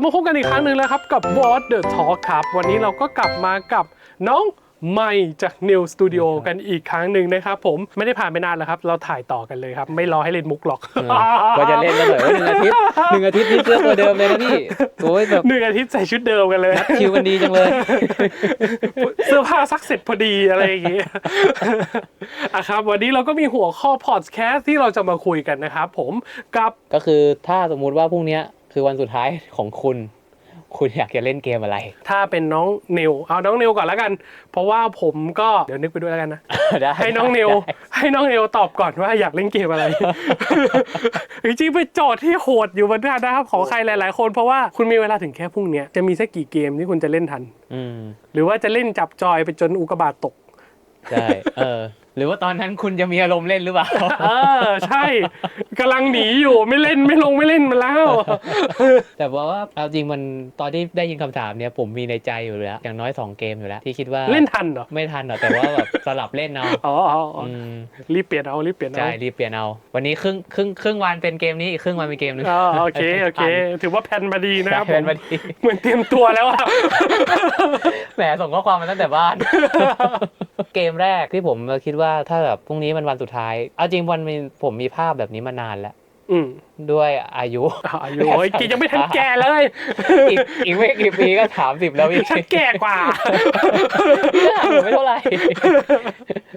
บมาพบกันอีกครั้งหนึ่งแล้วครับ กับ What the Talk ครับ วันนี้เราก็กลับมากับน้องใหม่จาก New Studio กันอีกครั้งหนึ่งนะครับผมไม่ได้ผ่านไปนานแล้วครับ เราถ่ายต่อกันเลยครับ ไม่รอให้เล่นมุกหรอกก็จะเล่นกันหน่อยว่าหนึ่งอาทิตย์หนึ่งอาทิตย์นี่เสื้อตัวเดิมเลยนะพี่โอ้ยแบบหนึ่งอาทิตย์ใส่ชุดเดิมกันเลยนัดคิวกันดีจังเลย เสื้อผ้าซักเสร็จพอดีอะไรอย่างงี้อะครับ วันนี้เราก็มีหัวข้อพอดแคสต์ที่เราจะมาคุยกันนะครับผมกับก็คือถ้าสมมุติว่าพรุ่งเนี้ย คือวันสุดท้ายของคุณ คุณอยากจะเล่นเกมอะไร ถ้าเป็นน้องนิวเอาน้องนิวก่อนแล้วกัน เพราะว่าผมก็เดี๋ยวนึกไปด้วยแล้วกันนะได้ให้น้องนิวได้ให้น้องนิวตอบก่อนว่าอยากเล่นเกมอะไรจริงๆเป็นโจทย์ที่โหดอยู่เหมือนกันนะครับของใครหลายๆ คนเพราะว่าคุณมีเวลาถึงแค่พรุ่งเนี้ยจะมีสักกี่เกมที่คุณจะเล่นทันอืมหรือว่าจะเล่นจับจอยไปจนอุกกาบาตตก ใช่เออหรือว่าตอนนั้นคุณจะมีอารมณ์เล่นหรือเปล่าเออใช่กำลังหนีอยู่ไม่เล่นไม่ลงไม่เล่นมันแล้ว แต่ว่าว่าเอาจริงมันตอนที่ได้ยินคำถามเนี้ยผมมีในใจอยู่แล้วอย่างน้อยสองเกมอยู่แล้วที่คิดว่าเล่นทันเหรอไม่ทันหรอกแต่ว่าแบบสลับเล่นเอาอ๋ออ๋ออ๋ออืมรีบเปลี่ยนเอารีบเปลี่ยนเอาใช่รีบเปลี่ยนเอา วันนี้ครึ่งครึ่งครึ่งวันเป็นเกมนี้อีกครึ่งวันเป็นเกมนึงอ๋อโอเคโอเค ถือว่าแพลนมาดีนะครับใช่แพลนผมมาดีเหมือนเตรียมตัวแล้วอะแหมส่งข้อความมาตั้งแต่บ้าน เกมแรกที่ผมคิดว่าถ้าแบบพรุ่งนี้มันวันสุดท้าย เอาจริงวันมีผมมีภาพแบบนี้มานานแล้วอืมด้วยอายุอะอายุโอ้ยกินยังไม่ทันแก่เลย อีกอีกไม่กี่ปีก็ถามสิบแล้วพี่ฉันแก่กว่าไม่เท่าไหร่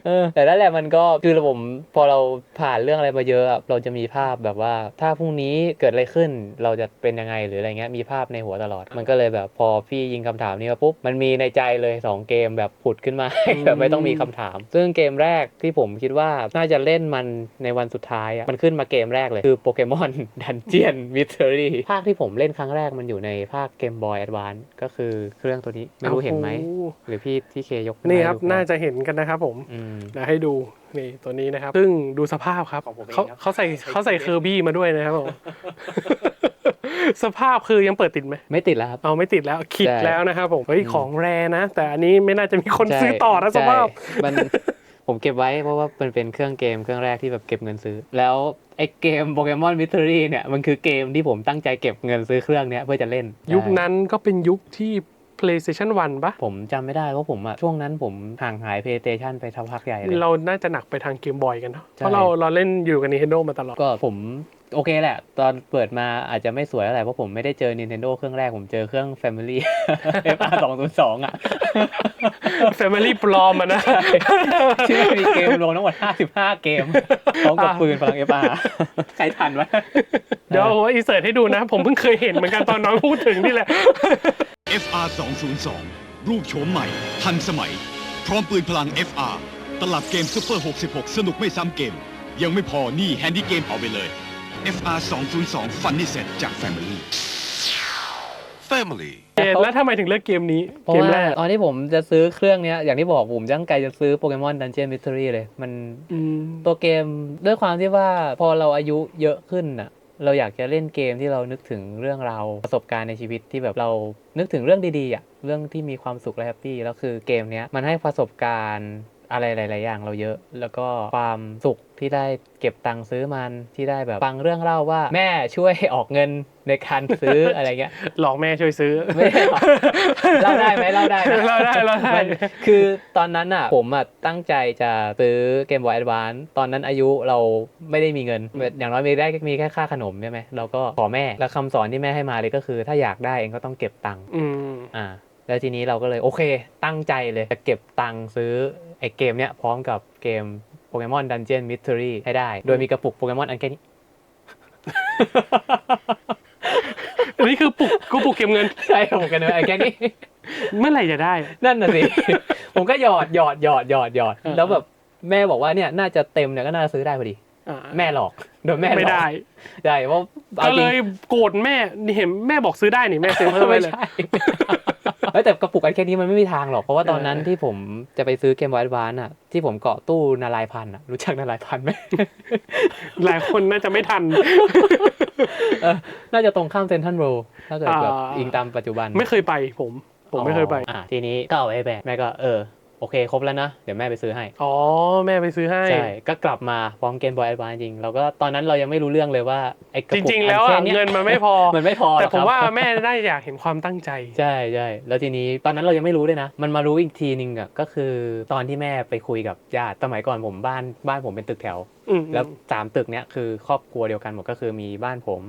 เออแต่นั่นแหละมันก็คือผมพอเราผ่านเรื่องอะไรมาเยอะอะเราจะมีภาพแบบว่า ถ้าพรุ่งนี้เกิดอะไรขึ้นเราจะเป็นยังไงหรืออะไรเงี้ยมีภาพในหัวตลอด มันก็เลยแบบพอพี่ยิงคำถามนี้มาปุ๊บมันมีในใจเลยสองเกมแบบผุดขึ้นมาแบบไม่ต้องมีคำถาม ซึ่งเกมแรกที่ผมคิดว่าน่าจะเล่นมันในวันสุดท้ายอะมันขึ้นมาเกมแรกเลยคือโปเกมอนดันเจียนมิสเ e อรี่ภาคที่ผมเล่นครั้งแรกมันอยู่ในภาคเกมบอยแอดวานก็คือเครื่องตัวนี้ไม่รู้เห็นไหมโอ้โหรือพี่ที่เคยกขึ้นี่ครับให้ดูน่าจะเห็นกันนะครับผมอืมเดี๋ยวให้ดูนี่ตัวนี้นะครับ ซึ่งดูสภาพครับของผมเองเขาครับเขาใส่ เขาใส่เคอร์บี้มาด้วยนะครับผม สภาพคือยังเปิดติดไหมไม่ติดแล้วครับ เอาไม่ติดแล้วคิดใช่ แล้วนะครับผมเฮ้ยอืมของแรนะ แต่อันนี้ไม่น่าจะมีคนใช่ซื้อต่อนะสใช่ภาพ มันผมเก็บไว้เพราะว่ามันเป็นเครื่องเกมเครื่องแรกที่แบบเก็บเงินซื้อ แล้วไอ้เกมโปเกมอนมิส t ต r รี่เนี่ยมันคือเกมที่ผมตั้งใจเก็บเงินซื้อเครื่องเนี้ยเพื่อจะเล่นยุคใช่นั้นก็เป็นยุคที่ PlayStation 1ปะผมจำไม่ได้เพราะผมอะช่วงนั้นผมห่างหาย PlayStation ไปทักพักใหญ่เลย เราน่าจะหนักไปทางเกมบอยกันเนอะใช่เพราะเราเราเล่นอยู่กับ Nintendo มาตลอด ก็ผม โอเคแหละ ตอนเปิดมาอาจจะไม่สวยเท่าไหร่เพราะผมไม่ได้เจอ Nintendo เครื่องแรก ผมเจอเครื่อง Family FR 202อะ Family ปลอมอะนะที่มันมีเกมรวมทั้งหมด 55 เกมพร้อมกับปืนพลัง FR ใครทันวะ เดี๋ยวผมอินเสิร์ตให้ดูนะ ผมเพิ่งเคยเห็นเหมือนกันตอนน้องพูดถึงนี่แหละ FR 202รูปโฉมใหม่ ทันสมัย พร้อมปืนพลัง FR ตลับเกมซุปเปอร์ 66 สนุกไม่ซ้ำเกม ยังไม่พอนี่แฮนดี้เกมเอาไปเลย FR 202ฟันนี่เซ็ตจาก Family Family เอ๊ะแล้วทำไมถึงเลือกเกมนี้ เพราะเกมว่าแรกตอนที่ผมจะซื้อเครื่องเนี้ยอย่างที่บอกผมตั้งใจจะซื้อโปเกมอนดันเจียนมิส t ต r รี่เลย มันอืมตัวเกมด้วยความที่ว่าพอเราอายุเยอะขึ้นน่ะ เราอยากจะเล่นเกมที่เรานึกถึงเรื่องราวประสบการณ์ในชีวิตที่แบบเรานึกถึงเรื่องดีๆอะเรื่องที่มีความสุขและแฮปปี้แล้วคือเกมเนี้ยมันให้ประสบการณ์อะไรหลาย ๆ อย่างเราเยอะ แล้วก็ความสุข ที่ได้เก็บตังค์ซื้อมันที่ได้แบบฟังเรื่องเล่าว่า แม่ช่วยออกเงินในการซื้ออะไรเงี้ยหลอกแม่ช่วยซื้อไม่ได้หรอกเล่าได้ไหมเล่าได้นะเล่าได้เล่าได้มันคือตอนนั้นอะผมอะตั้งใจจะซื้อเกมบอยแอดวานตอนนั้นอายุเราไม่ได้มีเงิน อย่างน้อยมีได้มีแค่ค่าขนมใช่ไหมเราก็ขอแม่แล้วคำสอนที่แม่ให้มาเลยก็คือ ถ้าอยากได้เองก็ต้องเก็บตังค์อืมอ่าแล้วทีนี้เราก็เลยโอเค ตั้งใจเลยจะเก็บตังค์ซื้อไอ้เกมเนี้ยพร้อมกับเกม โปเกมอนดันเจียนมิส t ต r รี่ให้ได้ โดยมีกระปุกโปเกมอนอันแค่นี้ อันนี้คือปลุกกูปลุกเก็บเงิน ใช่ผมกันเลยอันแค่นี้ เมื่อไหร่จะได้ นั่นน่ะสิ ผมก็หยอดหยอดหยอดหยอดหยอดอ่าแล้วแบบแม่บอกว่าเนี่ยน่าจะเต็มเนี่ยก็น่าจะซื้อได้พอดีอ่าแม่หลอก โดนแม่หลอกไม่ได้ใช่เพราะก็เอาจเลริงยโกรธแม่นี่เห็นแม่บอกซื้อได้นี่แม่ซื้อเพิ่มไปไม่เลยใช่ เฮ้ยแต่กระปุกอันแค่นี้มันไม่มีทางหรอก เพราะว่าตอนนั้นเออที่ผมจะไปซื้อเกมบอยแอดวานอะ ที่ผมเกาะตู้นาลายพันธุ์อะ รู้จักนาลายพันธุ์ไหม หลายคนน่าจะไม่ทัน เออน่าจะตรงข้ามเซนทันโรถ้าเกิดแบบอ่าอิงตามปัจจุบัน ไม่เคยไปผม ผมไม่เคยไป อ่าทีนี้ก็เอาไว้แบกแม่ก็เออ โโอเคครบแล้วนะ เดี๋ยวแม่ไปซื้อให้ อ๋อ แม่ไปซื้อให้ ใช่ ก็กลับมาพร้อมเกมบอยแอดวานจริงเราก็ตอนนั้นเรายังไม่รู้เรื่องเลยว่าไอ้กระจปุกริงๆ แล้วอัอะค่ยเงินมันไม่พอ มันไม่พอแต่หรอกผมครับว่าแม่น่าจะอยากเห็นความตั้งใจ ใช่ใช่แล้วทีนี้ตอนนั้นเรายังไม่รู้ด้วยนะ มันมารู้อีกทีนึงอะก็คือตอนที่แม่ไปคุยกับญาติสมัยก่อนผมบ้านบ้านผมเป็นตึกแถว อืมแล้วสามตึกเนี้ยคือครอบครัวเดียวกันหมดก็คือมีบ้านผม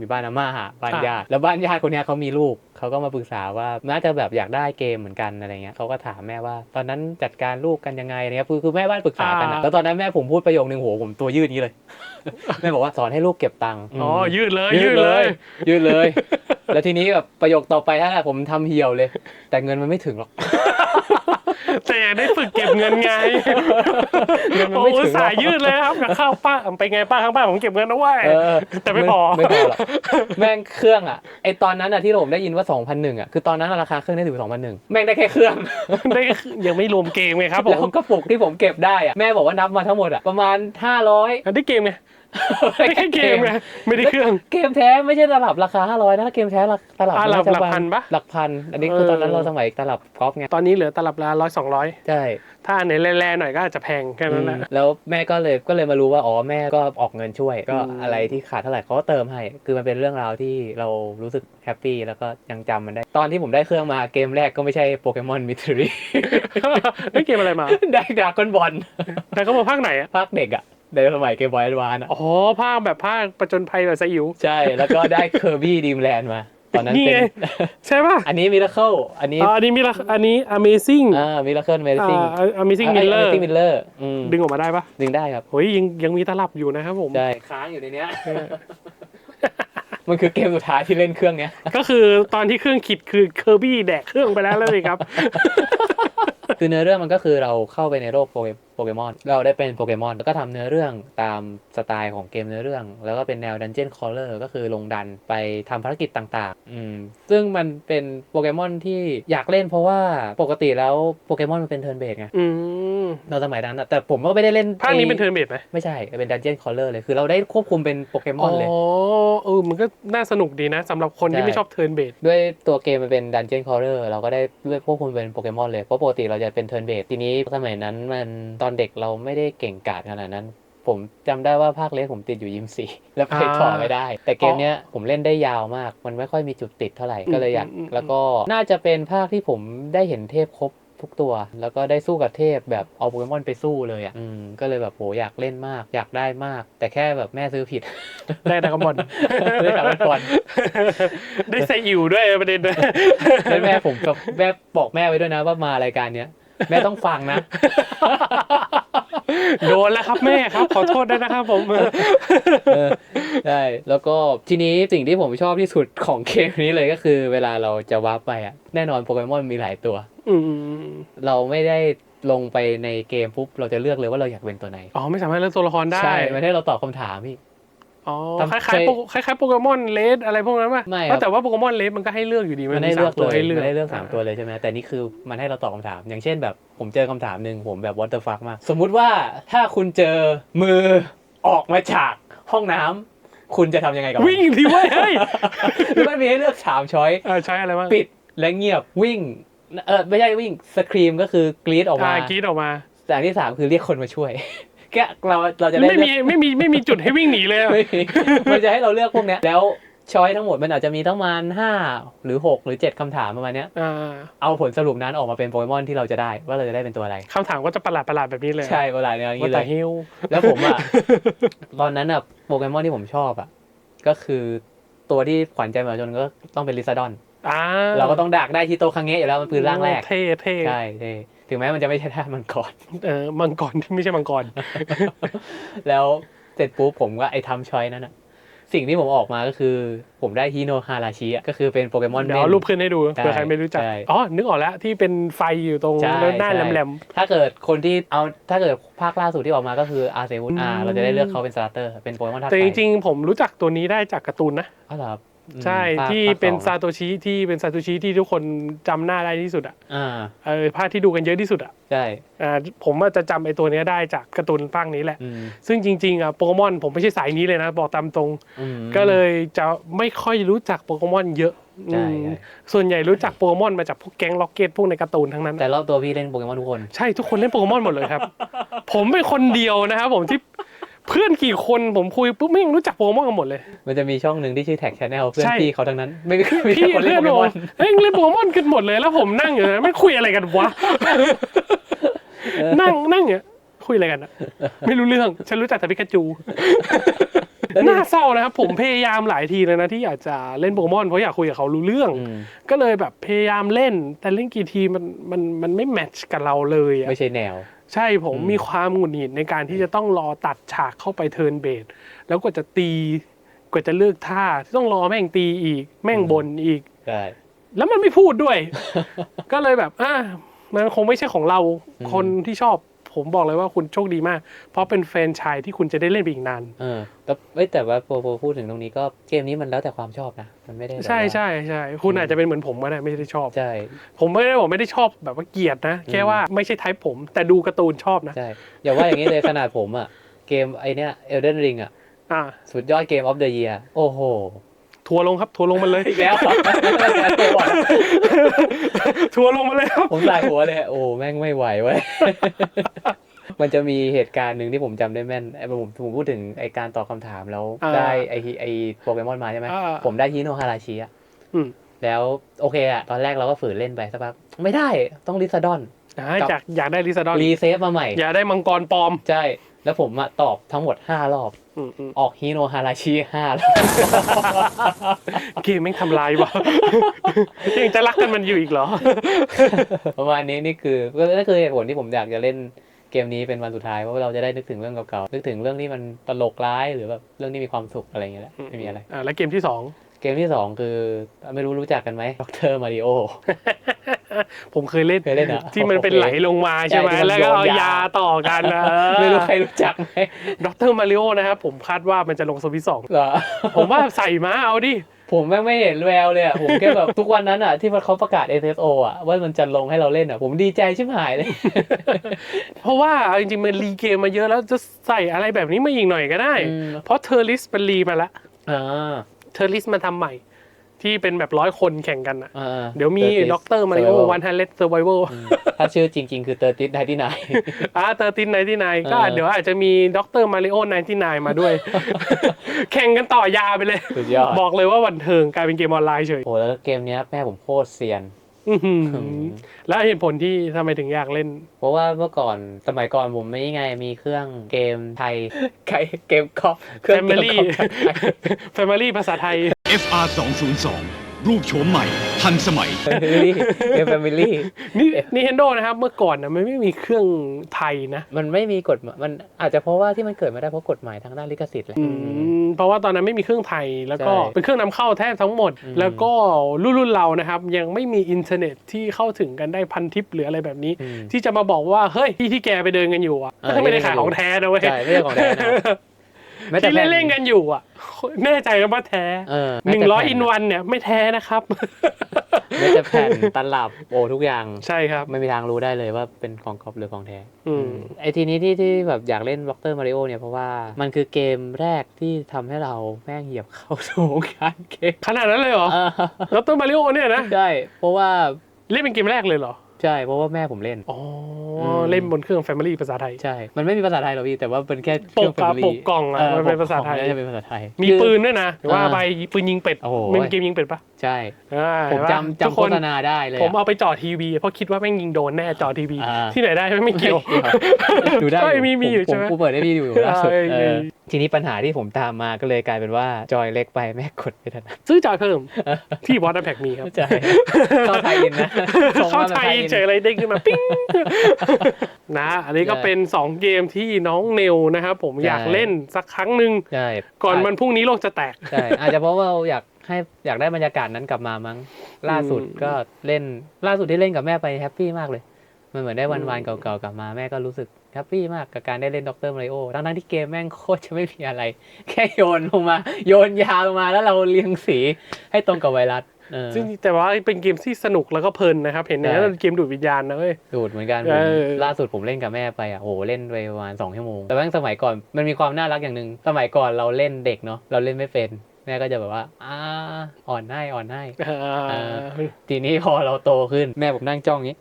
มีบ้านอาม่าบ้านอะญาติแล้วบ้านญาติคนเนี้ยเขามีลูกเขาก็มาปรึกษาว่าน่าจะแบบอยากได้เกมเหมือนกันอะไรเงี้ยเขาก็ถามแม่ว่า ตอนนั้นจัดการลูกกันยังไงเนี่ยคือคือแม่บ้านปรึกษากันอะแล้วตอนนั้นแม่ผมพูดประโยคนึงโหผมตัวยืดอย่างนี้เลยแม่บอกว่าสอนให้ลูกเก็บตังค์อ๋อมยืดเลยยืยืดดเลเลยยยืดเลย แล้วทีนี้แบบประโยคต่อไปถ้าผมทำเหี่ยวเลย แต่เงินมันไม่ถึงหรอก แต่อยากได้ฝึกเก็บเงินไงเงินมันโอ้ไม่ถึงอุตสายยืดเลยครับกับข้าวป้าไปไงป้าข้างบ้านผมเก็บเงินนะเว้ยเออแต่ไม่พอ ไม่พอหรอกแม่งเครื่องอะไอตอนนั้นอะที่ผมได้ยินว่า2,001อะคือตอนนั้นราคาเครื่องได้ถึง2,001แม่งได้แค่เครื่อง ได้ยังไม่รวมเกมไงครับผแล้วมกระปุกที่ผมเก็บได้อะแม่บอกว่านับมาทั้งหมดอะประมาณ 500ได้เกมไงได้ แค่เกมไงไม่ได้เครื่อง เกมแท้ไม่ใช่ตลับราคา500นะถ้าเกมแท้ตลับอะหลักาจะหลักพันปะหลักพัน อันนี้คือเออตอนนั้นเราสมัยตลับกอล์ฟไง ตอนนี้เหลือตลับละร้อยสองร้อยใช่ ถ้าอันไหนแร่ๆหน่อยก็อาจจะแพงแค่นั้นแหละอืมแล้วแม่ก็เลยก็เลยมารู้ว่าอ๋อแม่ก็ออกเงินช่วย ก็อืมอะไรที่ขาดเท่าไหร่เขาก็เติมให้ คือมันเป็นเรื่องราวที่เรารู้สึกแฮปปี้แล้วก็ยังจำมันได้ ตอนที่ผมได้เครื่องมาเกมแรกก็ไม่ใช่โปเกมอนมิทรีได้เกมอะไรมา ได้ดากอนบอลแต่ก็มาภาคไหนอะภาคเด็กอะ ในสมัยเกมบอยแอดวานอะอ๋อภาคแบบภาคประจนภัยแบบสยิว ใช่ แล้วก็ได้เคอร์บี้ดีมแลนด์มา ตอนนั้นนี่เป็นไงใช่ป่ะ อันนี้มิราเคิลอันนี้อ๋ออันนี้มีละอันนี้ amazing อ่ามิราเคิลเมดิซิ่งอ่า amazing miller มิลเลอร์อืมดึงออกมาได้ปะดึงได้ครับเฮ้ยยังยังมีตลับอยู่นะครับผม ใช่ ค้างอยู่ในเนี้ยมันคือเกมสุดท้ายที่เล่นเครื่องเนี้ย ก็คือตอนที่เครื่องขิดคือเคอร์บี้แดกเครื่องไปแล้วเลยครับ คือเนื้อเรื่องมันก็คือเราเข้าไปในโลกโปเกมอน เราได้เป็นโปเกมอน แล้วก็ทำเนื้อเรื่องตามสไตล์ของเกมเนื้อเรื่อง แล้วก็เป็นแนวดันเจี้ยนคอลเลอร์ก็คือลงดันไปทำภารกิจต่างๆ อืม ซึ่งมันเป็นโปเกมอนที่อยากเล่นเพราะว่าปกติแล้วโปเกมอนมันเป็นเทิร์นเบสไง อืม เราสมัยนั้นอะแต่ผมก็ไม่ได้เล่นภาคนี้เป็นเทิร์นเบสไหมไม่ใช่เป็นดันเจี้ยนคอ l เลอร์เลยคือเราได้ควบคุมเป็นโปเกมอ๋ออนเลยเออมันก็น่าสนุกดีนะสำหรับคนที่ใช่ไม่ชอบเทิร์นเบสด้วยตัวเกมมันเป็นดันเจี้ยนคอ l เลอร์เราก็ได้ด้วยควบคุมเป็นโปเกมอนเลยเพราะปกติเราจะเป็นเทิร์นเบสทีนี้สมัยนั้นมันตอนเด็กเราไม่ได้เก่งกาจขนาดนั้นผมจำได้ว่าภาคเล็กผมติดอยู่ยิมสีแล้วไปต่อไม่ได้ แต่เกมเนี้ยผมเล่นได้ยาวมาก มันไม่ค่อยมีจุดติดเท่าไหร่ก็เลยอยากอืมอืมแล้วก็น่าจะเป็นภาคที่ผมได้เห็นเทพครบ ทุกตัว แล้วก็ได้สู้กับเทพแบบเอาโปเกมอนไปสู้เลยอะอืมก็เลยแบบโหอยากเล่นมาก อยากได้มาก แต่แค่แบบแม่ซื้อผิด ได้ดรากอนบอลได้ดราก้อนบอลได้ใส่อิวด้วยประเด็นนะแล้วแม่ผมกับแม่บอกแม่ไว้ด้วยนะว่ามารายการเนี้ยแม่ต้องฟังนะ โดนแล้วครับแม่ครับ ขอโทษด้วยนะครับผมเออใช่แล้วก็ทีนี้สิ่งที่ผมชอบที่สุดของเกมนี้เลยก็คือ เวลาเราจะวาร์ปไปอะแน่นอนโปเกมอนมีหลายตัวอืมเราไม่ได้ลงไปในเกมปุ๊บเราจะเลือกเลยว่าเราอยากเป็นตัวไหน อ๋อ ไม่สามารถเลือกตัวละครได้ ใช่ มันให้เราตอบคำถามพี่ อ๋อทำคล้ายๆโปเกคล้ายๆโปเกมอนเลสอะไรพวกนั้นป่ะไม่ครับแต่ว่าโปเกมอนเลสมันก็ให้เลือกอยู่ดีมันมีให้เลือกสามตัวเลยให้เลือกมันให้เลือกสามตัวเลยใช่ไหมแต่นี่คือมันให้เราตอบคำถาม อย่างเช่นแบบผมเจอคำถามหนึ่งผมแบบ what the fuck มาก สมมุติว่าถ้าคุณเจอมือออกมาจากห้องน้ำคุณจะทำยังไงกับมันวิ่งทีเว้ยเฮ้ยคือมันมีให้เลือกสามช้อยเออใช้อะไรบ้างปิดและเงียบวิ่งเออไม่ใช่วิ่งสครีมก็คือกรีดออกมาอ่ากรีดออกมาแต่อันที่สามคือเรียกคนมาช่วย แกเราเราจะได้ไม่เลืมีอกไม่มีไม่มีจุดให้วิ่งหนีเลยอะไม่มีมันจะให้เราเลือกพวกเนี้ยแล้วช้อยทั้งหมดมันอาจจะมีตั้งประมาณห้าหรือหกหรือเจ็ดคำถามประมาณเนี้ยอ่าเอาผลสรุปนั้นออกมาเป็นโปเกมอนที่เราจะได้ว่าเราจะได้เป็นตัวอะไร คำถามก็จะประหลาดประหลาดๆแบบนี้เลยใช่เวลาเนี้ยอย่างว่านี้เลแต่ย ฮิวแล้วผมอะ ตอนนั้นอะโปเกมอนที่ผมชอบอะ ก็คือตัวที่ขวัญใจมหาชนก็ต้องเป็นลิซาดอน อ่าเราก็ต้องดักได้ที่โตคังเงะอยู่แล้วมันปืนร่างแรก เท่เท่ใช่ใช่ ถึงแม้มันจะไม่ใช่ท่ามันก่อนเออมังกรที่ไม่ใช่มังกร แล้วเสร็จปุ๊บผมก็ไอ้ทำช้อยนั้นอะสิ่งที่ผมออกมาก็คือผมได้ฮิโนฮาราชิอะก็คือเป็นโปเกมอนเดี๋ยวเอารูปขึ้นให้ดูใช่เผื่อใครไม่รู้จักใช่อ๋อ นึกออกแล้วที่เป็นไฟอยู่ตรงใช่แล้วหน้าใช่แหลมถ้าเกิดคนที่เอาถ้าเกิดภาคล่าสุดที่ออกมาก็คืออาเซวุนอ่าอืมเราจะได้เลือกเขาเป็นสตาร์เตอร์ เป็นโปเกมอนๆท่าแต่ไฟจริงๆ ผมรู้จักตัวนี้ได้จากการ์ตูนนะอ๋อเหรอครับอืม ใช่ภาคที่ภาคเป็นสองซาโตชิที่เป็นซาโตชิที่ทุกคนจำหน้าได้ที่สุดอะอ่าเออภาคที่ดูกันเยอะที่สุดอะใช่อ่าผมอาจจะจำไอ้ตัวเนี้ยได้จากการ์ตูนภาคนี้แหละ อืมซึ่งจริงๆอะโปเกมอนผมไม่ใช่สายนี้เลยนะ บอกตามตรง อืม ก็เลยจะไม่ค่อยรู้จักโปเกมอนเยอะใช่อืมใช่ ส่วนใหญ่รู้จักโปเกมอนมาจากพวกแก๊งล็อกเก็ตพวกในการ์ตูนทั้งนั้น แต่รอบตัวพี่เล่นโปเกมอนทุกคน ใช่ทุกคนเล่นโปเกมอนหมดเลยครับ ผมเป็นคนเดียวนะครับผมที่ เพื่อนกี่คนผมคุยปุ๊บไม่ยังรู้จักโปเกมอนกันหมดเลย มันจะมีช่องหนึ่งที่ชื่อแท็กชาแนลเพื่อนใช่พี่เขาทั้งนั้น ไม่ไม่มีพี่คนเล่เพื่นอนโปเกบอกมอนเฮ้ยเล่นโปเกมอนกันหมดเลยแล้วผมนั่งอยู่นะไม่คุยอะไรกันวะนั่งนั่งเนี่ยคุยอะไรกันอะไม่รู้เรื่อง ฉันรู้จักแต่พิกาจู น่าเศร้านะครับ ผมพยายามหลายทีเลยนะที่อยากจะเล่นโปเกมอนเพราะอยากคุยกับเขารู้เรื่องอืมก็เลยแบบพยายามเล่น แต่เล่นกี่ทีมันมันมันไม่แมทช์กับเราเลยอะไม่ใช่แนว ใช่ผมอืมมีความหงุดหงิดในการที่จะต้องรอตัดฉากเข้าไปเทิร์นเบสแล้วกว่าจะตีกว่าจะเลือกท่าต้องรอแม่งตีอีก แม่งบนอีกใช่แล้วมันไม่พูดด้วย ก็เลยแบบอ่ามันคงไม่ใช่ของเราอืมคนที่ชอบ ผมบอกเลยว่าคุณโชคดีมาก เพราะเป็นแฟรนไชายที่คุณจะได้เล่นไปอีกนานเออแต่เอ้ยแต่ว่าโปรโปรพูดถึงตรงนี้ก็เกมนี้มันแล้วแต่ความชอบนะมันไม่ได้แบบใช่ว่าใช่ใช่คุณอาจจะเป็นเหมือนผมก็ได้ไม่ได้ชอบใช่ผมไม่ได้บอกไม่ได้ชอบแบบว่าเกลียดนะ แค่ว่าไม่ใช่ไทป์ผม แต่ดูการ์ตูนชอบนะใช่อย่าว่าอย่างนี้เลยขนาดผมอะเกมไอเนี้ย Elden Ring อะอ่าสุดยอดเกม of the year โอ้โหทัวร์ลงครับทัวร์ลงมันเลยอีกแล้วเหรอ ทัวร์ลงมาเลยครับผมสายหัวเลยโอ้แม่งไม่ไหวเว้ยมันจะมีเหตุการณ์หนึ่งที่ผมจำได้แม่นไอ้ผมผมพูดถึงไอการตอบคำถามแล้วอ่าได้ไอฮิไอโปเกมอนมาใช่ไหมอ่าผมได้ฮิโนฮาราชิอะอืมแล้วโอเคอะตอนแรกเราก็ฝืนเล่นไปสักพักไม่ได้ต้องลิซาดอนอ่าอยากอยากได้ลิซาดอนรีเซฟมาใหม่ อยากได้มังกรปลอมใช่ แล้วผมอะตอบทั้งหมด 5 รอบ อืมอืมออกฮิโนฮาราชิ5รอบเกมแม่งทำลายวะยังจะรักกันมันอยู่อีกเหรอ ประมาณนี้นี่คือก็นั่นคือเหตุผลที่ผมอยากจะเล่นเกมนี้เป็นวันสุดท้ายเพราะว่าเราจะได้นึกถึงเรื่องเก่าๆนึกถึงเรื่องที่มันตลกร้ายหรือแบบเรื่องที่มีความสุขอะไรอย่างเงี้ยแหละไม่มีอะไรอ่าแล้วเกมที่สอง เกมที่สองคือไม่รู้รู้จักกันไหมด็อกเตอร์มาริโอ ผมเคยเล่นเคยเล่นเหรอที่มันเป็นโอเคไหลลงมาใช่ไหมใช่ที่มันแล้วก็เอาโยนยาย ยาต่อกันนะไม่รู้ใครรู้จักไหมด็อกเตอร์มาริโอนะครับผมคาดว่ามันจะลงสวิตสองเหรอ ผมว่าใส่มาเอาดิ ผมแม่งไม่เห็นแววเลยอะผมแค่แบบ ทุกวันนั้นอะที่มันเขาประกาศ SSO อะว่ามันจะลงให้เราเล่นอะผมดีใจชิบหายเลย เพราะว่าเอาจริงๆมันรีเกมมาเยอะแล้วจะใส่อะไรแบบนี้มาอีกหน่อยก็ได้ อืม เพราะเทอร์ลิสมันรีมาละอ่า เทอร์ลิสมาทำใหม่ ที่เป็นแบบร้อยคนแข่งกันอะอ่าเดี๋ยวมีด็อกเตอร์มาริโอวันฮันเลตเซอร์ไวเวลอืมถ้าชื่อจริง ๆ คือเตอร์ติสไนที่ไหนอ่าเตอร์ตินไนที่ไนก็เออเดี๋ยวอาจจะมีด็อกเตอร์มาริโอไนที่ไนมาด้วย แข่งกันต่อยาวไปเลยสุดยอดบอกเลยว่าวันเทิงกลายเป็นเกมออนไลน์เฉยโอ้แล้วเกมเนี้ยแม่ผมโคตรเซียน อื้อหือมแล้วเหตุผลที่ทำไมถึงอยากเล่น เพราะว่าเมื่อก่อนสมัยก่อนผมไม่ไงมีเครื่องเกมไทยไกเกมคอมเครื่องเกม Family คอมไทย Family ภาษาไทย FR 202รูปโฉมใหม่ ทันสมัยเกมแฟมิลี่นี่ Nintendo นะครับ เมื่อก่อนนะมันไม่มีเครื่องไทยนะมันไม่มีกฎหมายมันอาจจะเพราะว่าที่มันเกิดมาได้เพราะกฎหมายทางด้านลิขสิทธิ์แหละ อืมเพราะว่าตอนนั้นไม่มีเครื่องไทยแล้วก็ใช่เป็นเครื่องนำเข้าแทบทั้งหมด อืม แล้วก็รุ่นรุ่นเรานะครับ ยังไม่มีอินเทอร์เน็ตที่เข้าถึงกันได้พันทิปหรืออะไรแบบนี้ อืม ที่จะมาบอกว่าเฮ้ยที่ที่แกไปเดินกันอยู่อะเออไม่ได้ขายของแท้นะเว้ย ใช่ไม่ใช่ของแท้นะ แม้แต่ที่แผ่น เล่นๆกันอยู่อะ แน่ใจกันว่าแท้เออหนึ่งร้อยแม้อินแต่แผ่วันเนี่ย ไม่แท้นะครับ แม้แต่แผ่นตลับโอ้ทุกอย่างใช่ครับ ไม่มีทางรู้ได้เลยว่าเป็นของกอบหรือของแท้อืม ไอทีนี้ที่ที่แบบอยากเล่นบล็อกเตอร์มาริโอเนี่ยเพราะว่ามันคือเกมแรกที่ทำให้เราแม่งเหยียบเข้าสู่วงการเกมขนาดนั้นเลยเหรอเออแล้วตัวมาริโอเนี่ยนะ ใช่เพราะว่า เล่นเป็นเกมแรกเลยเหรอ ใช่เพราะว่าแม่ผมเล่น อ๋ออม เล่นบนเครื่อง Family ภาษาไทย ใช่ มันไม่มีภาษาไทยหรอกพี่แต่ว่าเป็นแค่เคปรื่อกงอะ Family ปกกล่องอะเมันเป็นภาษาไทยปกของน่จะเป็นภาษาไทยมีคือ ปืนด้วยนะหรือว่าอ่าไปปืนยิงเป็ดโอ้โห มันเป็นเกมยิงเป็ดปะ ใช่อ่าผมเห็นปะจำทุกจำคโฆนษณาได้เลยผมอะ เอาไปจอทีวีเพราะคิดว่าแม่งยิงโดนแน่จอทีวี อ่า ที่ไหนได้ไม่เกี่ยว ดูได้เอ้ยมีมีอยู่ผใช่ไหมกูเปิดได้พี่อยู่ล่าสุดเออเอเอออทีนี้ปัญหาที่ผมตามมาก็เลยกลายเป็นว่าจอยเล็กไปแม่กดไม่ถนัดซื้อจอยเพิ่มที่วอตแพ็กมีครับ ใช่เข้าไทยอินนะส่งเข้ามาแบบไทยอินเฉยอะไรเด้งขึ้นมา ปิ้ง นะ อันนี้ก็เป็น 2 เกมที่น้องเนวนะครับผมใช่อยากเล่นสักครั้งหนึ่งใช่ก่อนวันพรุ่งนี้โลกจะแตก ใช่อาจจะเพราะว่าเราอยาก ให้อยากได้บรรยากาศนั้นกลับมามั้ง ล่าสุดอืมก็เล่นล่าสุดที่เล่นกับแม่ไปแฮปปี้มากเลย มันเหมือนได้วันอืมวานๆเก่าๆกลับมาแม่ก็รู้สึกแฮปปี้มากกับการได้เล่นด็อกเตอร์มาริโอทั้งๆที่เกมแม่งโคตรจะไม่มีอะไร แค่โยนลงมา โยนยาลงมาแล้วเราเรียงสีให้ตรงกับไวรัสเออซึ่งแต่ว่าเป็นเกมที่สนุกแล้วก็เพลินนะครับ เห็นเนี่ยใช่เกมดูดวิญญาณนะเว้ยดูดเหมือนกันเออผมล่าสุดผมเล่นกับแม่ไปอะโหเล่นไปประมาณสองชั่วโมงแต่ว่าสมัยก่อนมันมีความน่ารักอย่างหนึ่งสมัยก่อนเราเล่นเด็กเนาะเราเล่นไม่เป็น แม่ก็จะแบบว่าอ่าอ่อนให้อ่อนให้อ่าทีนี้พอเราโตขึ้นแม่ผมนั่งจ้องอย่างนี้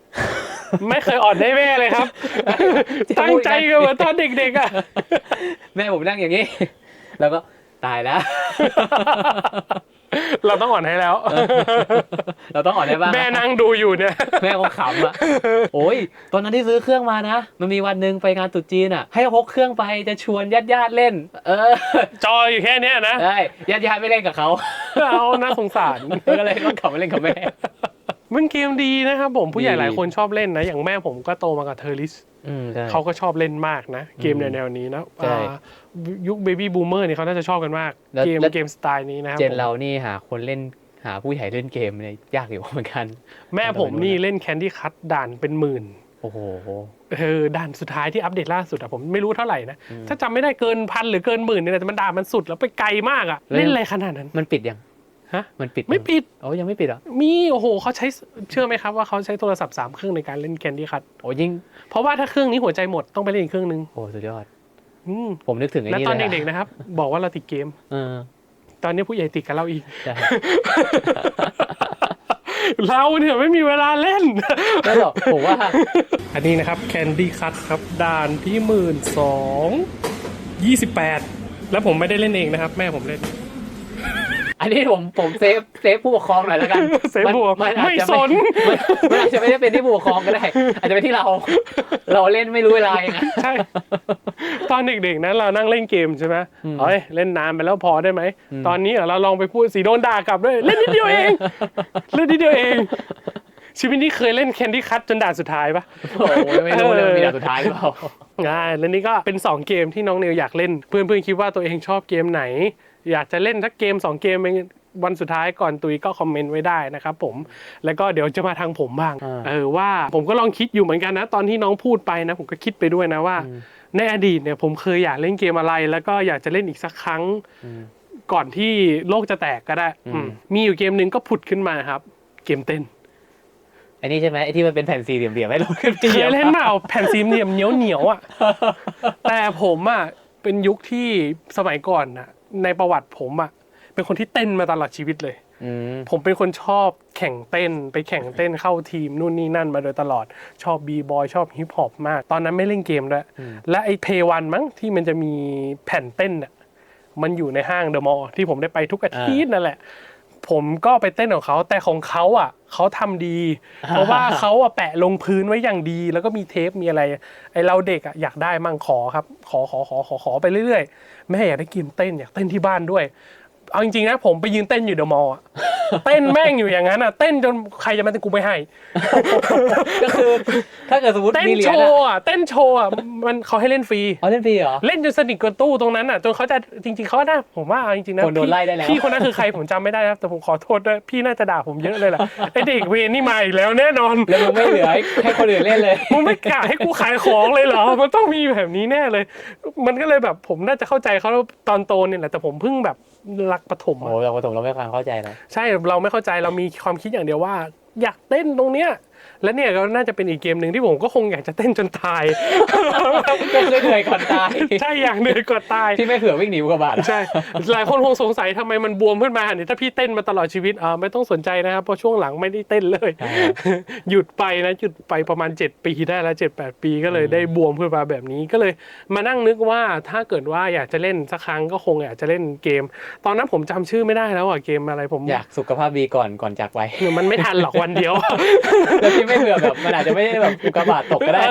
ไม่เคยอ่อนให้แม่เลยครับ ตั้งใจกันเหมือนตอนเด็กๆอะแม่ผมนั่งอย่างนี้ แล้วก็ตายแล้ว เราต้องอ่อนให้แล้ว เราต้องอ่อนให้บ้างแม่นั่งดูอยู่เนี่ย แม่คงขำอะโอ้ย ตอนนั้นที่ซื้อเครื่องมานะ มันมีวันหนึ่งไปงานตรุษจีนอะให้พกเครื่องไปจะชวนญาติญาติๆเล่น เออ จออยู่แค่เนี้ยนะได้ญาติญาติๆไม่เล่นกับเขาเอาน่าสงสารก็เลยต้องกลับมาเล่นกับแม่มันเกมดีนะครับผมผู้ใหญ่ดีหลายคนชอบเล่นนะ อย่างแม่ผมก็โตมากับเทอร์ลิสอืมใช่เขาก็ชอบเล่นมากนะ เกมอืมแนวๆนี้นะใช่อ่า ยุคเบบี้บูมเมอร์เนี่ยเขาน่าจะชอบกันมาก แล้วเกมแล้ว เกมสไตล์นี้นะครับเจนผมเรานี่หาคนเล่นหาผู้ใหญ่เล่นเกมเนี่ยยากอยู่เหมือนกัน แม่ผมนี่เล่นแคนดี้คัตด่านเป็นหมื่นโอ้โห เออด่านสุดท้ายที่อัปเดตล่าสุดอะผมไม่รู้เท่าไหร่นะ อืมถ้าจำไม่ได้เกินพันหรือเกินหมื่นเนี่ยแต่มันด่ามันสุดแล้วไปไกลมากอะแล้วเล่นอะไรขนาดนั้น มันปิดยังฮะ มันปิดยังไม่ปิด โอ้ยังไม่ปิดเหรอมีโอ้โหเขาใช้เชื่อไหมครับว่าเขาใช้โทรศัพท์สามเครื่องในการเล่นแคนดี้คัตโอ้ยิ่งเพราะว่าถ้าเครื่องนี้หัวใจหมดต้องไปเล่นอีกเครื่องนึง โอ้สุดยอดอืม ผมนึกถึงไอ้และนี่ตอนเลยะเด็กๆนะครับ บอกว่าเราติดเกมเออตอนนี้ผู้ใหญ่ติดกับเราอีกใช่เราเนี่ยไม่มีเวลาเล่นแล้วหรอกผมว่า อันนี้นะครับแคนดี้คัทครับ ด่านที่หมื่นสองยี่สิบแปดแล้วผมไม่ได้เล่นเองนะครับ แม่ผมเล่น อันนี้ผมผมเซฟเซฟผู้ปกครองหน่อยแล้วกันเซฟผู้ปกครองนอาจจะไม่สนมันมันอาจจะไม่ได้เป็นที่ผู้ปกครองก็ได้ อาจจะเป็นที่เรา เราเล่นไม่รู้เวลาเองอะใช่ตอนเด็กๆนะเรานั่งเล่นเกมใช่ไหมอืมเฮ้ยเล่นนานไปแล้วพอได้ไหมอืมตอนนี้เราลองไปพูดสีโดนด่ากลับด้วยเล่นนิดเดียวเอง เล่นนิดเดียวเองชีวิตนี้เคยเล่นแคนดี้คัทจนด่านสุดท้ายปะโอ้โหไม่รู้เลยว่ามีด่านสุดท้ายหรือเปล่าง่ายแล้วนี่ก็เป็น 2 เกมที่น้องเนวอยากเล่น เพื่อนๆคิดว่าตัวเองชอบเกมไหน อยากจะเล่นทักเกม 2 เกมเป็นวันสุดท้ายก่อนตุยก็คอมเมนต์ไว้ได้นะครับผมแล้วก็เดี๋ยวจะมาทางผมบ้างอ่าเออว่าผมก็ลองคิดอยู่เหมือนกันนะ ตอนที่น้องพูดไปนะ ผมก็คิดไปด้วยนะว่าอืมในอดีตเนี่ยผมเคยอยากเล่นเกมอะไร แล้วก็อยากจะเล่นอีกสักครั้งอืมก่อนที่โลกจะแตกก็ได้อืมอืมมีอยู่เกมหนึ่งก็ผุดขึ้นมาครับ เกมเต้นอันนี้ใช่ไหมไอ้ที่มันเป็นแผ่นสี่เหลี่ยมๆให้เราขึ้นไปเคหยียบเล่นเปล่าแผ่นซีมเหลี่ยมเหนียวเหนียวๆอะแต่ผมอะเป็นยุคที่สมัยก่อนอะ ในประวัติผมอะเป็นคนที่เต้นมาตลอดชีวิตเลย อืม ผมเป็นคนชอบแข่งเต้นไปแข่งเต้นเข้าทีมนู่นนี่นั่นมาโดยตลอดชอบบีบอยชอบฮิปฮอปมาก ตอนนั้นไม่เล่นเกมด้วยอืมและไอ้เพย์วันมั้งที่มันจะมีแผ่นเต้นอะมันอยู่ในห้างเดอะมอลล์ที่ผมได้ไปทุกอาทิตย์นั่นแหละ ผมก็ไปเต้นของเขาแต่ของเขาอะเขาทำดี เพราะว่าเขาอะแปะลงพื้นไว้อย่างดี แล้วก็มีเทปมีอะไรไอเราเด็กอะอยากได้มั่งขอครับ ขอขอขอขอขอไปเรื่อยๆแม่อยากได้กินเต้นอยากเต้นที่บ้านด้วย เอาจริงๆนะผมไปยืนเต้นอยู่เดอะมอลล์อะเต้นแม่งอยู่อย่างนั้นอะเต้นจนใครจะมาเต้นกูไม่ให้ก็คือ ถ้าเกิดสมมติเต้นมีเหรีโชยญอะว์อะเต้นโชว์อะมันเขาให้เล่นฟรี เอาเล่นฟรีเหรอ เล่นจนสนิทกับตู้ตรงนั้นอะจนเขาจะจริงๆเขาได้ผมว่าเอาจริงๆนะคนโดนพี่ไล่ได้แล้ว พี่คนนั้นคือใครผมจำไม่ได้นะแต่ผมขอโทษด้วยพี่น่าจะด่าผมเยอะเลยแหละไอเด็กเวรนี่มาอีกแล้วแน่นอนแล้วมึงไม่เหลือให้ให้คนอื่นเล่นเลย มึงไม่กะให้กูขายของเลยเหรอมันต้องมีแบบนี้แน่เลย มันก็เลยแบบผมน่าจะเข้าใจเขาตอนโตเนี่ยแหละแต่ผมเพิ่งแบบ รักปฐมโอ้อะเราผสมเราไม่ฟังเข้าใจนะ ใช่เราไม่เข้าใจเรามีความคิดอย่างเดียวว่า อยากเต้นตรงเนี้ย และเนี่ยก็น่าจะเป็นอีกเกมหนึ่งที่ผมก็คงอยากจะเต้นจนตายก็คือเหนื่อยก่อนตายใช่อยากเหนื่อยกว่าตายที่ไม่เผื่อวิ่งหนีอุกกาบาตใช่หลายคนคงสงสัยทำไมมันบวมขึ้นมาเนี่ยถ้าพี่เต้นมาตลอดชีวิตอ่าไม่ต้องสนใจนะครับเพราะช่วงหลังไม่ได้เต้นเลยใช่หยุดไปนะหยุดไปประมาณ 7 ปีได้แล้ว7 8 ปีก็เลยได้บวมขึ้นมาแบบนี้ก็เลยมานั่งนึกว่าถ้าเกิดว่าอยากจะเล่นสักครั้งก็คงอยากจะเล่นเกม ตอนนั้นผมจำชื่อไม่ได้แล้วอะเกมอะไรผมอยากสุขภาพดีก่อนก่อนจากไปหรือมันไม่ทันหรอกวันเดียวแล้วที่ไม่เผื่อแบบมันอาจจะไม่ได้แบบอุกกาบาตตกก็ได้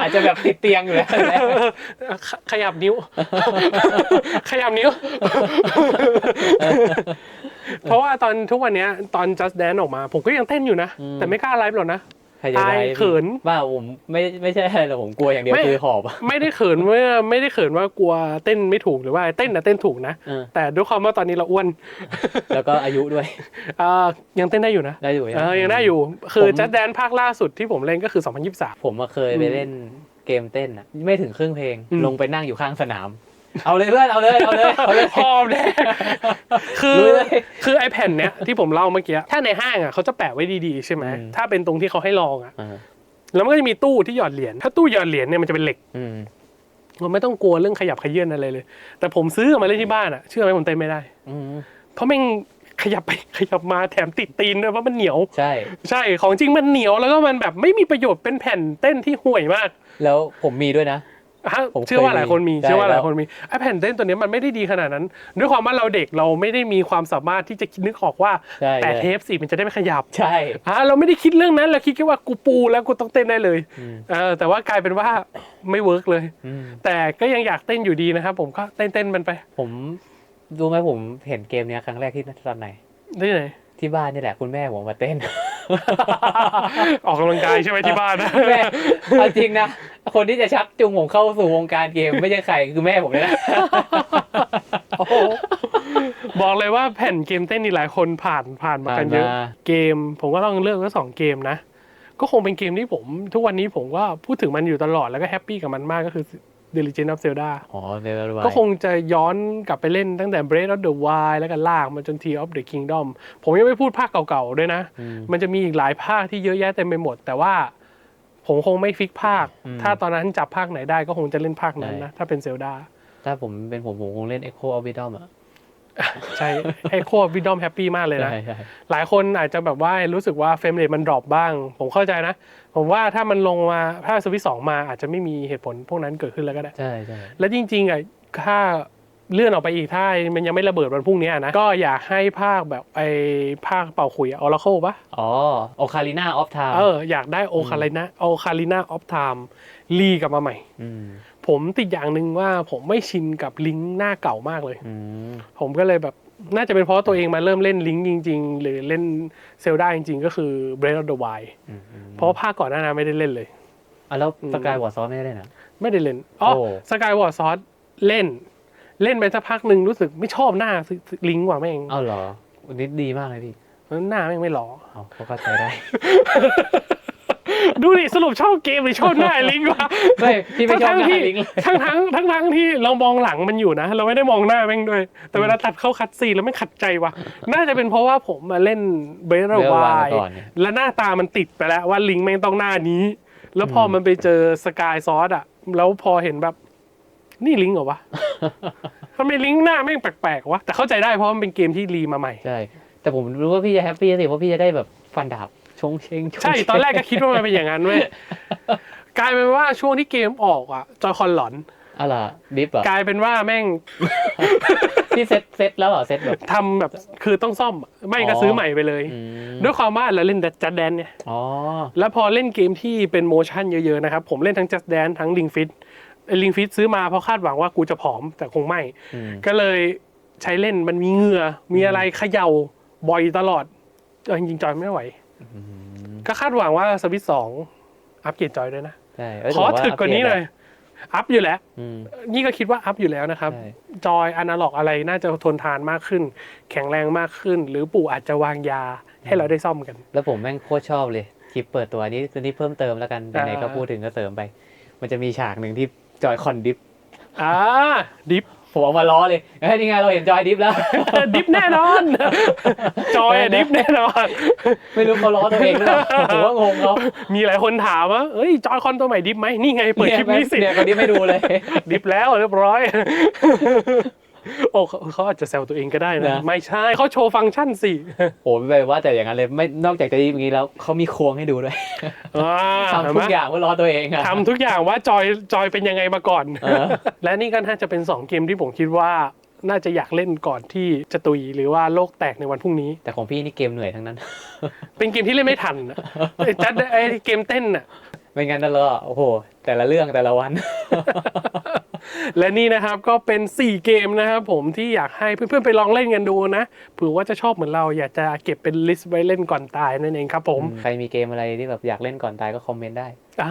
อาจจะแบบติดเตียงอยู่แล้วขขยับนิ้ว ขยับนิ้ว เพราะว่าตอนทุกวันเนี้ยตอน just dance ออกมา ผมก็ยังเต้นอยู่นะอืมแต่ไม่กล้าไลฟ์หรอกนะใค รจะได้อายเขินว่าผมไม่ไม่ใช่อะไรหรอกผมกลัวอย่างเดียวไม่คือหอบอะไม่ได้เขินว่าไม่ได้เขินว่ากลัวเต้นไม่ถูกหรือว่าเต้นนะเต้นถูกนะเออแต่ด้วยความว่าตอนนี้เราอ้วน แล้วก็อายุด้วยอ่ายังเต้นได้อยู่นะได้อยู่เออยังได้อยู่ คือผม just dance ภาคล่าสุดที่ผมเล่นก็คือ 2023 ผมมาเคยไปเล่นเกมเต้นอะไม่ถึงครึ่งเพลงอืมลงไปนั่งอยู่ข้างสนาม เอาเลยเพื่อนเอาเลยเอาเลยเอาเลย พร้อมแน่คือรู้เลย คือไอแผ่นเนี้ยที่ผมเล่าเมื่อกี้ถ้าในห้างอะเขาจะแปะไว้ดีๆใช่ไหมอืมถ้าเป็นตรงที่เขาให้ลองอะ อ่าแล้วมันก็จะมีตู้ที่หยอดเหรียญถ้าตู้หยอดเหรียญเนี่ยมันจะเป็นเหล็กอืมมันไม่ต้องกลัวเรื่องขยับขยื่นอะไรเลย แต่ผมซื้อมาเล่นที่บ้านอะเชื่อไหมผมเต้นไม่ได้ อืมเพราะแม่งขยับไปขยับมาแถมติดตีนด้วยเพราะมันเหนียว ใช่ ใช่ของจริงมันเหนียวแล้วก็มันแบบไม่มีประโยชน์เป็นแผ่นเต้นที่ห่วยมาก แล้วผมมีด้วยนะ ฮะผมเคยเชื่อว่าหลายคนมีใช่เชื่อว่าหลายแล้วคนมีไอ้แผ่นเต้นตัวเนี้ยมันไม่ได้ดีขนาดนั้น ด้วยความว่าเราเด็กเราไม่ได้มีความสามารถที่จะนึกออกว่าใช่แต่ใช่เทปสิมันจะได้ไม่ขยับใช่ อ่าเราไม่ได้คิดเรื่องนั้นเราคิดแค่ว่ากูปูแล้วกูต้องเต้นได้เลยอืม เออแต่ว่ากลายเป็นว่าไม่เวิร์กเลย อืมแต่ก็ยังอยากเต้นอยู่ดีนะครับผมก็เต้นเต้นๆมันไปผมรู้ไหมผมเห็นเกมเนี้ยครั้งแรกที่ตอนไหนได้ไหนที่บ้านนี่แหละคุณแม่ผมมาเต้น ออกกำลังกายใช่ไหมที่บ้านนะแม่เอาจริงนะ คนที่จะชักจูงผมเข้าสู่วงการเกมไม่ใช่ใครคือแม่ผมเลยนะโอ้โหบอกเลยว่าแผ่นเกมเต้นนี่หลายคนผ่านผ่านมากันเยอะผ่านมาเกม ผมก็ต้องเลือกไว้สองเกมนะ ก็คงเป็นเกมที่ผม ทุกวันนี้ผมก็พูดถึงมันอยู่ตลอดแล้วก็แฮปปี้กับมันมากก็คือ The Legend of Zelda อ๋อเรเวลไวก็คงจะย้อนกลับไปเล่นตั้งแต่ Breath of the Wild แล้วก็ลากมาจน Tears of the Kingdom ผมยังไม่พูดภาคเก่าๆด้วยนะอืมมันจะมีอีกหลายภาคที่เยอะแยะเต็มไปหมด แต่ว่าผมคงไม่ฟิกภาคอืมถ้าตอนนั้นจับภาคไหนได้ก็คงจะเล่นภาคนั้นใช่นะ ถ้าเป็นเซลดาถ้าผมเป็นผมผมคงเล่น Echo of Wisdom อะใช่ไอโควิดอมแฮปปี้มากเลยนะใช่ใช่หลายคนอาจจะแบบว่ารู้สึกว่าเฟรมเรทมันดรอปบ้าง ผมเข้าใจนะ ผมว่าถ้ามันลงมาถ้าสวิตสองมาอาจจะไม่มีเหตุผลพวกนั้นเกิดขึ้นแล้วก็ได้ ใช่ใช่และจริงๆอะถ้าเลื่อนออกไปอีกถ้ามันยังไม่ระเบิดวันพรุ่งนี้นะ ก็อยากให้ภาคแบบไอ้ภาคเป่าขุยออร์เคิลปะอ๋อโอคาลิน่าออฟทาเอออยากได้โอคาลินาโอคาลินาออฟไทม์รีกลับมาใหม่อืมผมติดอย่างหนึ่งว่าผมไม่ชินกับลิงก์หน้าเก่ามากเลยอืมผมก็เลยแบบ น่าจะเป็นเพราะตัวเองมาเริ่มเล่นลิงก์จริง ๆ หรือเล่นเซลดาจริง ๆ ก็คือ Breath of the Wild อืมอืมเพราะว่าภาคก่อนหน้านั้นไม่ได้เล่นเลย อะแล้วอืมสกายวอร์ซอสไม่ได้เล่นอะไม่ได้เล่นอ๋อโอ้ สกายวอร์ซอสเล่น เล่นไปสักพักหนึ่งรู้สึกไม่ชอบหน้าลิงก์ว่ะแม่งเอาเหรอวันนี้ดีมากเลยพี่หน้าแม่งไม่หล่อเอาเขาเข้าใจได้ ดูดิสรุปชอบเกมหรือชอบหน้าไอ้ลิงก์วะไม่พี่ไม่ชอบทั้งหน้าๆที่ลิงก์เลยทั้งทั้งทั้งทั้งๆที่เรามองหลังมันอยู่นะ เราไม่ได้มองหน้าแม่งด้วย แต่เวลาตัดเข้าคัดซีนแล้วไม่ขัดใจว่ะน่าจะเป็นเพราะว่าผมมาเล่นเบร t เบลวาวายก่อนเนี่ยและหน้าตามันติดไปแล้วว่าลิงก์แม่งต้องหน้านี้ แล้วพอมันไปเจอสกายซอสอะ แล้วพอเห็นแบบนี่ลิงก์เหรอวะทำไมลิงก์หน้าแม่งแปลกๆวะแต่เข้าใจได้เพราะมันเป็นเกมที่รีมาใหม่ใช่แต่ผมรู้ว่าพี่จะแฮปปี้สิเพราะพี่จะได้แบบฟันดาบ ชงเชงชงเชงใช่ตอนแรกก็คิดว่ามันเป็นอย่างนั้นเว้ยกลายเป็นว่าช่วงที่เกมออกอะจอยคอนหลอนอะไรอดิฟเหรอะกลายเป็นว่าแม่งพี่เซ็ตเซ็ตแล้วเหรอเซ็ตแบบทำแบบคือต้องซ่อมอะไม่ก็อ๋อซื้อใหม่ไปเลยอืมด้วยความว่าเราเล่นจัดแดนเนี่ยอ๋อแล้วพอเล่นเกมที่เป็นโมชั่นเยอะๆนะครับ ผมเล่นทั้งจัดแดนทั้งลิงฟิตลิงฟิตซื้อมาเพราะคาดหวังว่ากูจะผอมแต่คงไม่อืมก็เลยใช้เล่นมันมีเหงื่อมีอะไรเขย่าบ่อยตลอดเออจริงๆจอยไม่ไหวอืม ก็คาดหวังว่าสวิตสองอัปเกรดจอยด้วยนะใช่เยขอแต่ถึกกว่านี้หน่อยอัพอยู่แล้วอืมนี่ก็คิดว่าอัพอยู่แล้วนะครับใช่จอยอนาล็อกอะไรน่าจะทนทานมากขึ้น แข็งแรงมากขึ้น หรือปู่อาจจะวางยาให้เราได้ซ่อมกัน แล้วผมแม่งโคตรชอบเลย คลิปเปิดตัวนี้คือนี่เพิ่มเติมแล้วกันไหนๆก็อ่าพูดถึงก็เสริมไป มันจะมีฉากหนึ่งที่จอยคอนดิฟอ่าดิฟ ผมเอามาล้อเลยเฮ้ยนี่ไงเราเห็นจอยดิฟแล้ว ดิฟแน่นอน จอยอะดิฟแน่นอน ไม่รู้เขาล้อตัวเองหรือเปล่าผมว่างงเขามีหลายคนถามว่าเอ้ยจอยคอนตัวใหม่ดิฟไหมนี่ไงเปิดคลิปนี้สิเนี่ยคนนี้ไม่ดูเลย ดิฟแล้วเรียบร้อย โอ้เขาเขาอาจจะแซวตัวเองก็ได้นะ นะ ไม่ใช่เขาโชว์ฟังก์ชันสิโอ้ไม่ไปว่าแต่อย่างนั้นเลยไม่นอกจากจะดิฟอย่างนี้แล้วเขามีควงให้ดูด้วยอ่าทำทุกอย่างเพื่อล้อตัวเองอะ ทำทุกอย่างว่าจอยจอยเป็นยังไงมาก่อน เออ และนี่ก็น่าจะเป็น 2 เกมที่ผมคิดว่า น่าจะอยากเล่นก่อนที่จะตุยหรือว่าโลกแตกในวันพรุ่งนี้ แต่ของพี่นี่เกมเหนื่อยทั้งนั้น เป็นเกมที่เล่นไม่ทันอะไอ้จัดไอ้เกมเต้นน่ะ ไม่งั้นนั่นเลยโอ้โห แต่ละเรื่องแต่ละวัน และนี่นะครับก็เป็น 4 เกมนะครับผมที่อยากให้เพื่อนๆไปลองเล่นกันดูนะเผื่อว่าจะชอบเหมือนเราอยากจะเก็บเป็นลิสต์ไว้เล่นก่อนตายนั่นเองครับผม ใครมีเกมอะไรที่แบบอยากเล่นก่อนตายก็คอมเมนต์ได้ อ่า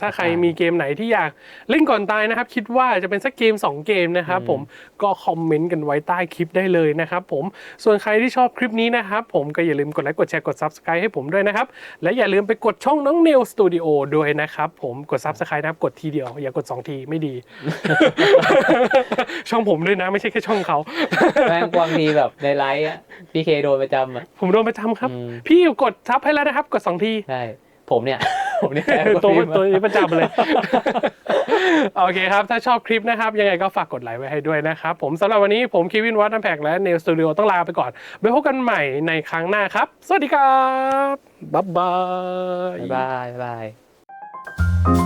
ถ้าใครมีเกมไหนที่อยากเล่นก่อนตายนะครับ คิดว่าจะเป็นสักเกม 2 เกมนะครับผมก็คอมเมนต์กันไว้ใต้คลิปได้เลยนะครับผมส่วนใครที่ชอบคลิปนี้นะครับ ผมก็อย่าลืมกดไลค์กดแชร์กด Subscribe ให้ผมด้วยนะครับ และอย่าลืมไปกดช่องน้องเนลสตูดิโอด้วยนะครับผมกด Subscribe นะครับกดทีเดียว อย่ากด 2 ทีไม่ดี ช่องผมด้วยนะไม่ใช่แค่ช่องเขาแม่งบางทีแบบในไลฟ์อะพี่เคโดนประจำอะผมโดนประจำครับอืมพี่กดทับให้แล้วนะครับกด2ทีใช่ผมเนี่ย ผมเนี่ยตัวพิมพ์ตัวนี้ประจำเลย โอเคครับ ถ้าชอบคลิปนะครับ ยังไงก็ฝากกดไลค์ไว้ให้ด้วยนะครับ ผมสำหรับวันนี้ผมคิวินวัฒน์แพกและเนลสตูดิโอต้องลาไปก่อนไว้พบกันใหม่ในครั้งหน้าครับ สวัสดีครับ บ๊ายบาย บ๊ายบายบ๊ายบาย